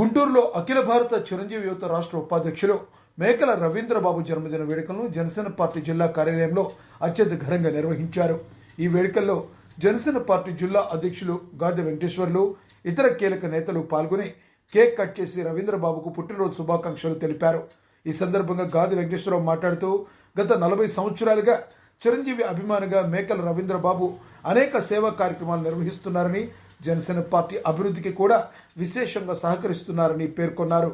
గుంటూరులో అఖిల భారత చిరంజీవి యువత రాష్ట్ర ఉపాధ్యక్షులు మేకల రవీంద్రబాబు జన్మదిన వేడుకలను జనసేన పార్టీ జిల్లా కార్యాలయంలో అత్యంత ఘనంగా నిర్వహించారు. ఈ వేడుకల్లో జనసేన పార్టీ జిల్లా అధ్యక్షులు గాది వెంకటేశ్వర్లు ఇతర కీలక నేతలు పాల్గొని కేక్ కట్ చేసి రవీంద్రబాబుకు పుట్టినరోజు శుభాకాంక్షలు తెలిపారు. ఈ సందర్భంగా గాది వెంకటేశ్వరరావు మాట్లాడుతూ గత నలభై సంవత్సరాలుగా చిరంజీవి అభిమానిగా మేకల రవీంద్రబాబు అనేక సేవా కార్యక్రమాలు నిర్వహిస్తున్నారని జనసేన పార్టీ అభివృద్ధికి కూడా విశేషంగా సహకరిస్తున్నారని పేర్కొన్నారు.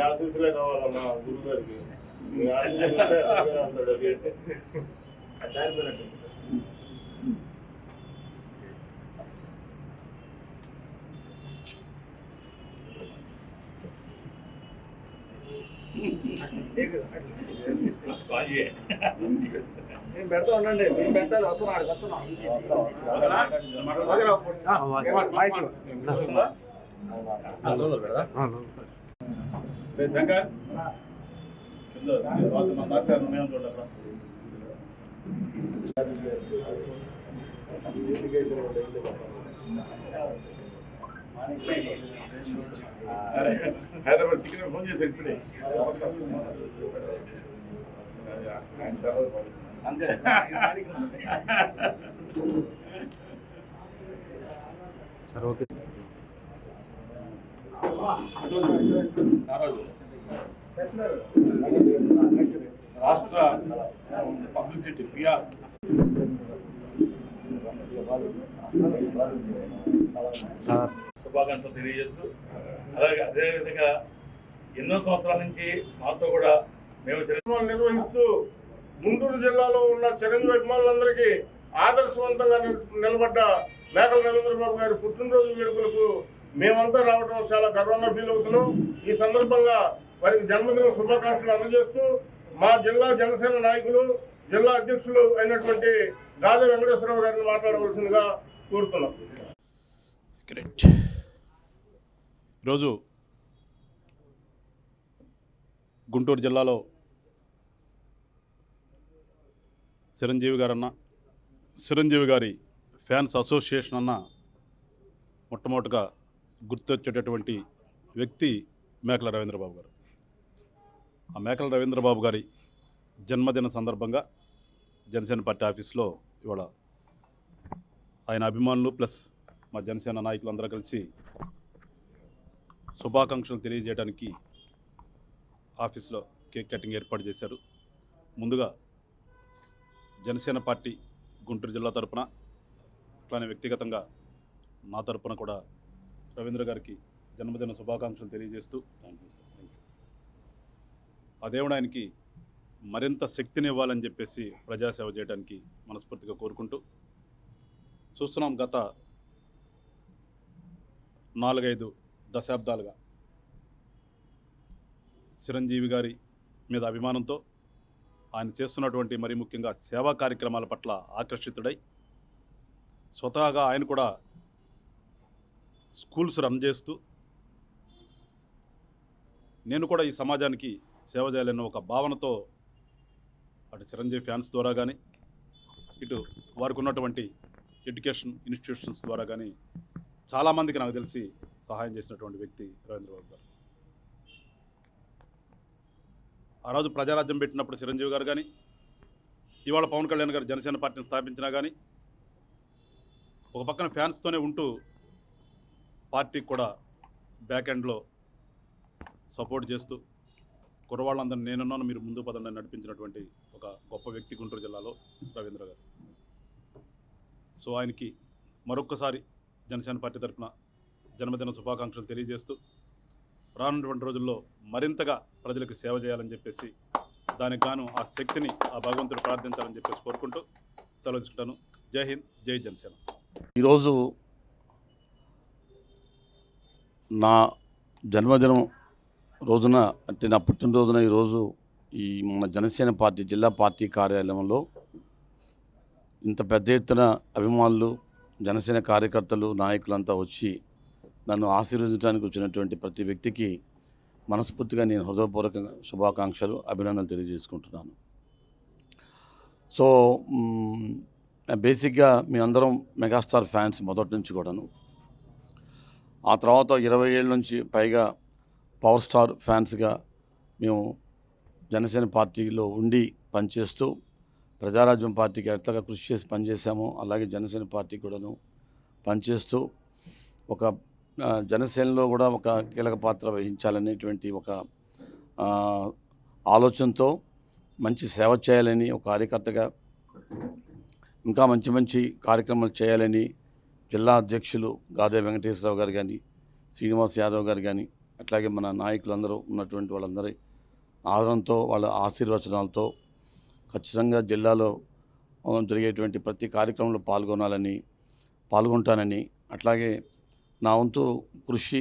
ఆశీస్సులే కావాలమ్మా గురువు గారికి మీ ఆశీస్సులు. మేము పెడతా ఉండండి మేము పెట్టాలి వస్తున్నాడు వస్తున్నాం శంకర్ కింద మా సార్ మేము చూడాలి హైదరాబాద్ సికింద్రాబాద్ ఫోన్ చేశారు ఇప్పుడే ఆయన సెలవు పడుతుంది. అంతే నారాజు రాష్ట్ర పబ్లిసిటీ పిఆర్. శుభాకాంక్షలు తెలియజేస్తూ అలాగే అదేవిధంగా ఎన్నో సంవత్సరాల నుంచి మాతో కూడా మేము నిర్వహిస్తూ గుంటూరు జిల్లాలో ఉన్న చిరంజీవి అభిమానులందరికీ ఆదర్శవంతంగా నిల్- నిలబడ్డ మేకల రవీంద్రబాబు గారి పుట్టినరోజు వేడుకలకు మేమంతా రావడం చాలా గర్వంగా ఫీల్ అవుతున్నాం. ఈ సందర్భంగా వారికి జన్మదిన శుభాకాంక్షలు అందజేస్తూ మా జిల్లా జనసేన నాయకులు జిల్లా అధ్యక్షులు అయినటువంటి గాద వెంకటేశ్వరరావు గారిని మాట్లాడవలసిందిగా కోరుతున్నాం. గ్రేట్ ఈరోజు గుంటూరు జిల్లాలో చిరంజీవి గారన్న చిరంజీవి గారి ఫ్యాన్స్ అసోసియేషన్ అన్న మొట్టమొదటిగా గుర్తొచ్చేటటువంటి వ్యక్తి మేకల రవీంద్రబాబు గారు. ఆ మేకల రవీంద్రబాబు గారి జన్మదిన సందర్భంగా జనసేన పార్టీ ఆఫీస్లో ఇవాళ ఆయన అభిమానులు ప్లస్ మా జనసేన నాయకులందరూ కలిసి శుభాకాంక్షలు తెలియజేయడానికి ఆఫీస్లో కేక్ కటింగ్ ఏర్పాటు చేశారు. ముందుగా జనసేన పార్టీ గుంటూరు జిల్లా తరపున అట్లానే వ్యక్తిగతంగా నా తరపున కూడా రవీంద్ర గారికి జన్మదిన శుభాకాంక్షలు తెలియజేస్తూ thank you sir thank you ఆ దేవుడు ఆయనకి మరింత శక్తిని ఇవ్వాలని చెప్పేసి ప్రజాసేవ చేయడానికి మనస్ఫూర్తిగా కోరుకుంటూ చూస్తున్నాం గత నాలుగైదు దశాబ్దాలుగా చిరంజీవి గారి మీద అభిమానంతో ఆయన చేస్తున్నటువంటి మరి ముఖ్యంగా సేవా కార్యక్రమాల పట్ల ఆకర్షితుడై స్వతహాగా ఆయన కూడా స్కూల్స్ రన్ చేస్తూ నేను కూడా ఈ సమాజానికి సేవ చేయాలన్న ఒక భావనతో అటు చిరంజీవి ఫ్యాన్స్ ద్వారా కానీ ఇటు వారికి ఉన్నటువంటి ఎడ్యుకేషన్ ఇన్స్టిట్యూషన్స్ ద్వారా కానీ చాలామందికి నాకు తెలిసి సహాయం చేసినటువంటి వ్యక్తి రవీంద్రబాబు గారు. ఆ రోజు ప్రజారాజ్యం పెట్టినప్పుడు చిరంజీవి గారు కానీ ఇవాళ పవన్ కళ్యాణ్ గారు జనసేన పార్టీని స్థాపించినా కానీ ఒక పక్కన ఫ్యాన్స్తోనే ఉంటూ పార్టీకి కూడా బ్యాక్ ఎండ్లో సపోర్ట్ చేస్తూ కుర్రవాళ్ళందరినీ నేనున్నాను మీరు ముందు పదండి నడిపించినటువంటి ఒక గొప్ప వ్యక్తి గుంటూరు జిల్లాలో రవీంద్ర గారు. సో ఆయనకి మరొక్కసారి జనసేన పార్టీ తరఫున జన్మదిన శుభాకాంక్షలు తెలియజేస్తూ రానున్నటువంటి రోజుల్లో మరింతగా ప్రజలకు సేవ చేయాలని చెప్పేసి దానికి గాను ఆ శక్తిని ఆ భగవంతుడు ప్రార్థించాలని చెప్పేసి కోరుకుంటూ సెలవు తీసుకుంటాను. జై హింద్ జై జనసేన. ఈరోజు నా జన్మదినం రోజున అంటే నా పుట్టినరోజున ఈరోజు ఈ మన జనసేన పార్టీ జిల్లా పార్టీ కార్యాలయంలో ఇంత పెద్ద ఎత్తున అభిమానులు జనసేన కార్యకర్తలు నాయకులంతా వచ్చి నన్ను ఆశీర్వదించడానికి వచ్చినటువంటి ప్రతి వ్యక్తికి మనస్ఫూర్తిగా నేను హృదయపూర్వకంగా శుభాకాంక్షలు అభినందనలు తెలియజేసుకుంటున్నాను. సో బేసిక్గా మీ అందరం మెగాస్టార్ ఫ్యాన్స్ మొదటి నుంచి కూడాను. ఆ తర్వాత ఇరవై ఏళ్ళ నుంచి పైగా పవర్ స్టార్ ఫ్యాన్స్గా మేము జనసేన పార్టీలో ఉండి పనిచేస్తూ ప్రజారాజ్యం పార్టీకి ఎట్లాగా కృషి చేసి పనిచేశామో అలాగే జనసేన పార్టీ కూడాను పనిచేస్తూ ఒక జనసేనలో కూడా ఒక కీలక పాత్ర వహించాలనేటువంటి ఒక ఆలోచనతో మంచి సేవ చేయాలని ఒక కార్యకర్తగా ఇంకా మంచి మంచి కార్యక్రమాలు చేయాలని జిల్లా అధ్యక్షులు గాదే వెంకటేశ్వరరావు గారు కానీ శ్రీనివాస్ యాదవ్ గారు కానీ అట్లాగే మన నాయకులందరూ ఉన్నటువంటి వాళ్ళందరి ఆదరణతో వాళ్ళ ఆశీర్వచనాలతో ఖచ్చితంగా జిల్లాలో జరిగేటువంటి ప్రతి కార్యక్రమంలో పాల్గొనాలని పాల్గొంటానని అట్లాగే నా వంతు కృషి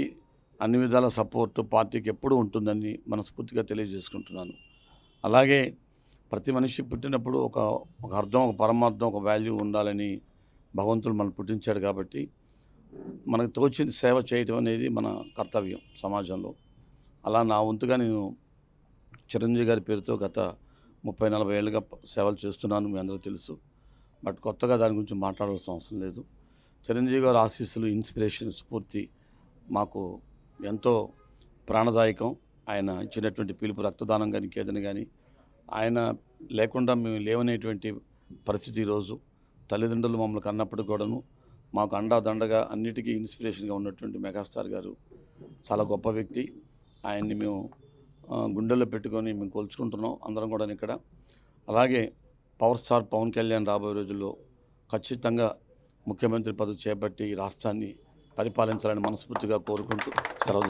అన్ని విధాల సపోర్టు పార్టీకి ఎప్పుడూ ఉంటుందని మనస్ఫూర్తిగా తెలియజేసుకుంటున్నాను. అలాగే ప్రతి మనిషి పుట్టినప్పుడు ఒక ఒక అర్థం ఒక పరమార్థం ఒక వాల్యూ ఉండాలని భగవంతుడు మనం పుట్టించాడు కాబట్టి మనకు తోచిన సేవ చేయటం అనేది మన కర్తవ్యం సమాజంలో. అలా నా వంతుగా నేను చిరంజీవి గారి పేరుతో గత ముప్పై నలభై ఏళ్ళుగా సేవలు చేస్తున్నాను మీ అందరూ తెలుసు. బట్ కొత్తగా దాని గురించి మాట్లాడాల్సిన అవసరం లేదు. చిరంజీవి గారి ఆశీస్సులు ఇన్స్పిరేషన్ స్ఫూర్తి మాకు ఎంతో ప్రాణదాయకం. ఆయన ఇచ్చినటువంటి పిలుపు రక్తదానం కానీ ఇంకేదైనా కానీ ఆయన లేకుండా మేము లేవనేటువంటి పరిస్థితి ఈరోజు. తల్లిదండ్రులు మమ్మల్ని కన్నప్పుడు కూడాను మాకు అండాదండగా అన్నిటికీ ఇన్స్పిరేషన్గా ఉన్నటువంటి మెగాస్టార్ గారు చాలా గొప్ప వ్యక్తి. ఆయన్ని మేము గుండెల్లో పెట్టుకొని మేము కొలుచుకుంటున్నాం అందరం కూడా ఇక్కడ. అలాగే పవర్ స్టార్ పవన్ కళ్యాణ్ రాబోయే రోజుల్లో ఖచ్చితంగా ముఖ్యమంత్రి పదవి చేపట్టి రాష్ట్రాన్ని పరిపాలించాలని మనస్ఫూర్తిగా కోరుకుంటూ సెలవు